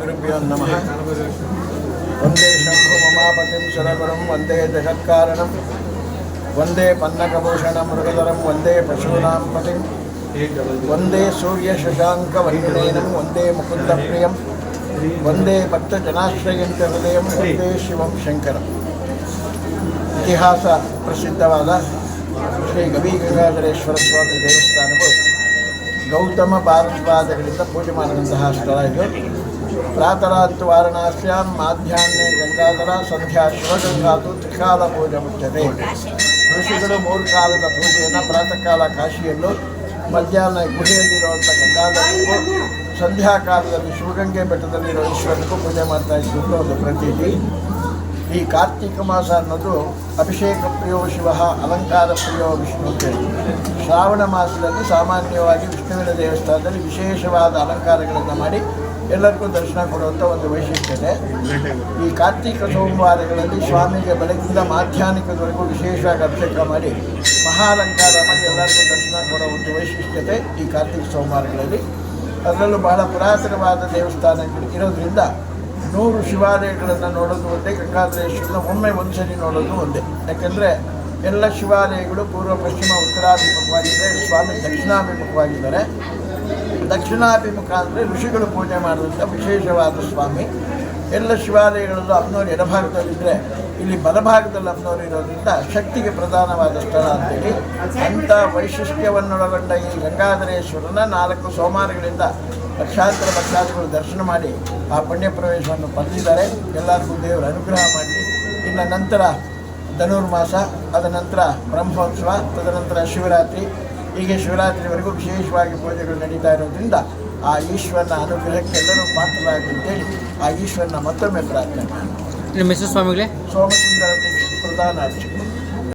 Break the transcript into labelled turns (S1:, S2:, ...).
S1: ಶ್ರೀಗುರುಭ್ಯೋ ನಮಃ ವಂದೇ ಶಂಭು ಮಮಾಪತಿಂ ಶರಗುರುಂ ವಂದೇ ಜಗತ್ಕಾರಣಂ ವಂದೇ ಪನ್ನಕಭೂಷಣಂ ಮೃಗಧರಂ ವಂದೇ ಪಶೂನಾಂ ಪತಿಂ ವಂದೇ ಸೂರ್ಯ ಶಶಾಂಕ ವಂದನೇನಂ ವಂದೇ ಮುಕುಂದಪ್ರಿಯಂ ವಂದೇ ಭಕ್ತಜನಾಶ್ರಯಂತ ಹೃದಯಂ ವಂದೇ ಶಿವಂ ಶಂಕರಂ ಇತಿಹಾಸ ಪ್ರಸಿದ್ಧವಾದ ಶ್ರೀ ಗವಿ ಗಂಗಾಧರೇಶ್ವರ ಸ್ವಾಮಿ ದೇವಸ್ಥಾನವು ಗೌತಮ ಭಾರದ್ವಾಜಗಳಿಂದ ಪೂಜೆ ಮಾಡಿದಂತಹ ಸ್ಥಳ ಇದು ಪ್ರಾತರಾತ್ ವಾರಣಾಸ್ಯಾಂ ಮಾಧ್ಯಾಹ್ನ ಗಂಗಾಧರ, ಸಂಧ್ಯಾ ಶಿವಗಂಗಾತು ತ್ರಿಕಾಲ ಪೂಜೆ ಮುಚ್ಚದೆ. ಋಷಿಗಳು ಮೂರು ಕಾಲದ ಪೂಜೆಯನ್ನು ಪ್ರಾತಃ ಕಾಲ ಕಾಶಿಯಲ್ಲೂ, ಮಧ್ಯಾಹ್ನ ಗುಹೆಯಲ್ಲಿರುವಂಥ ಗಂಗಾಧರಕ್ಕೂ ಸಂಧ್ಯಾಕಾಲದಲ್ಲಿ ಶಿವಗಂಗೆ ಬೆಟ್ಟದಲ್ಲಿರೋ ಈಶ್ವರನಿಗೂ ಪೂಜೆ ಮಾಡ್ತಾ ಇದ್ದು ಒಂದು ಪ್ರತೀತಿ. ಈ ಕಾರ್ತಿಕ ಮಾಸ ಅನ್ನೋದು ಅಭಿಷೇಕ ಪ್ರಿಯೋ ಶಿವ, ಅಲಂಕಾರ ಪ್ರಿಯೋ ವಿಷ್ಣು ಅಂತೇಳಿ ಶ್ರಾವಣ ಮಾಸದಲ್ಲಿ ಸಾಮಾನ್ಯವಾಗಿ ವಿಷ್ಣುವಿನ ದೇವಸ್ಥಾನದಲ್ಲಿ ವಿಶೇಷವಾದ ಅಲಂಕಾರಗಳನ್ನು ಮಾಡಿ ಎಲ್ಲರಿಗೂ ದರ್ಶನ ಕೊಡುವಂಥ ಒಂದು ವೈಶಿಷ್ಟ್ಯತೆ ಈ ಕಾರ್ತಿಕ ಸೋಮವಾರಗಳಲ್ಲಿ ಸ್ವಾಮಿಗೆ ಬೆಳಗಿಂದ ಮಾಧ್ಯಾಹ್ನಿಕದವರೆಗೂ ವಿಶೇಷವಾಗಿ ಅಭಿಷೇಕ ಮಾಡಿ ಮಹಾಲಂಕಾರ ಮಾಡಿ ಎಲ್ಲರಿಗೂ ದರ್ಶನ ಕೊಡೋ ಒಂದು ವೈಶಿಷ್ಟ್ಯತೆ ಈ ಕಾರ್ತಿಕ ಸೋಮವಾರಗಳಲ್ಲಿ. ಅದರಲ್ಲೂ ಬಹಳ ಪುರಾತನವಾದ ದೇವಸ್ಥಾನಗಳು ಇರೋದ್ರಿಂದ ನೂರು ಶಿವಾಲಯಗಳನ್ನು ನೋಡೋದು ಒಂದೇ, ಗಂಗಾಧರೇಶ್ವರನ ಒಮ್ಮೆ ಒಂದ್ಸರಿ ನೋಡೋದು ಒಂದೇ. ಯಾಕೆಂದರೆ ಎಲ್ಲ ಶಿವಾಲಯಗಳು ಪೂರ್ವ, ಪಶ್ಚಿಮ ಉತ್ತರಾಭಿಮುಖವಾಗಿದ್ದರೆ ಸ್ವಾಮಿ ದಕ್ಷಿಣಾಭಿಮುಖವಾಗಿದ್ದಾರೆ. ದಕ್ಷಿಣಾಭಿಮುಖ ಅಂದರೆ ಋಷಿಗಳು ಪೂಜೆ ಮಾಡಿದಂಥ ವಿಶೇಷವಾದ ಸ್ವಾಮಿ. ಎಲ್ಲ ಶಿವಾಲಯಗಳಲ್ಲೂ ಅಮ್ನೋರು ಎಡಭಾಗದಲ್ಲಿದ್ದರೆ ಇಲ್ಲಿ ಬಲಭಾಗದಲ್ಲಿ ಅಮ್ನೋರು ಇರೋದ್ರಿಂದ ಶಕ್ತಿಗೆ ಪ್ರಧಾನವಾದ ಸ್ಥಳ ಅಂತೇಳಿ. ಅಂಥ ವೈಶಿಷ್ಟ್ಯವನ್ನೊಳಗೊಂಡ ಈ ಗಂಗಾಧರೇಶ್ವರನ ನಾಲ್ಕು ಸೋಮವಾರಗಳಿಂದ ಲಕ್ಷಾಂತರ ಭಕ್ತಾದಿಗಳು ದರ್ಶನ ಮಾಡಿ ಆ ಪುಣ್ಯ ಪ್ರವೇಶವನ್ನು ಪಡೆದಿದ್ದಾರೆ. ಎಲ್ಲರಿಗೂ ದೇವರು ಅನುಗ್ರಹ ಮಾಡಲಿ ಇನ್ನು ನಂತರ ಧನುರ್ಮಾಸ ಅದ ನಂತರ ಬ್ರಹ್ಮೋತ್ಸವ, ತದನಂತರ ಶಿವರಾತ್ರಿ ಹೀಗೆ ಶಿವರಾತ್ರಿವರೆಗೂ ವಿಶೇಷವಾಗಿ ಪೂಜೆಗಳು ನಡೀತಾ ಇರೋದ್ರಿಂದ ಆ ಈಶ್ವರನ ಅನುಗ್ರಹಕ್ಕೆಲ್ಲರೂ ಎಲ್ಲರೂ ಪಾತ್ರರಾಗಲಿ ಅಂತೇಳಿ ಆ ಈಶ್ವರನ ಮತ್ತೊಮ್ಮೆ ಪ್ರಾರ್ಥನೆ ಮಾಡಿ
S2: ನಿಮ್ಮ ಸ್ವಾಮಿಗಳೇ?
S1: ಸೋಮಸುಂದರ ಪ್ರಧಾನ ಅರ್ಚಕರು